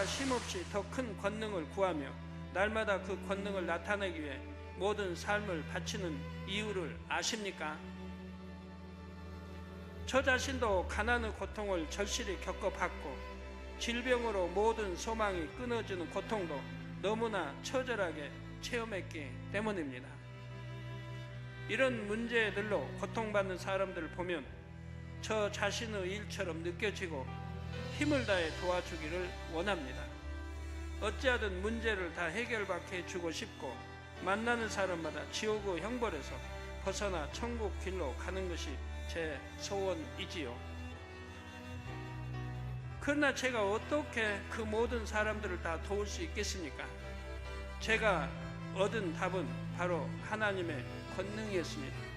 제가 쉼없이 더 큰 권능을 구하며 날마다 그 권능을 나타내기 위해 모든 삶을 바치는 이유를 아십니까? 저 자신도 가난의 고통을 절실히 겪어봤고 질병으로 모든 소망이 끊어지는 고통도 너무나 처절하게 체험했기 때문입니다. 이런 문제들로 고통받는 사람들을 보면 저 자신의 일처럼 느껴지고 힘을 다해 도와주기를 원합니다. 어찌하든 문제를 다 해결받게 해주고 싶고 만나는 사람마다 지옥의 형벌에서 벗어나 천국 길로 가는 것이 제 소원이지요. 그러나 제가 어떻게 그 모든 사람들을 다 도울 수 있겠습니까? 제가 얻은 답은 바로 하나님의 권능이었습니다.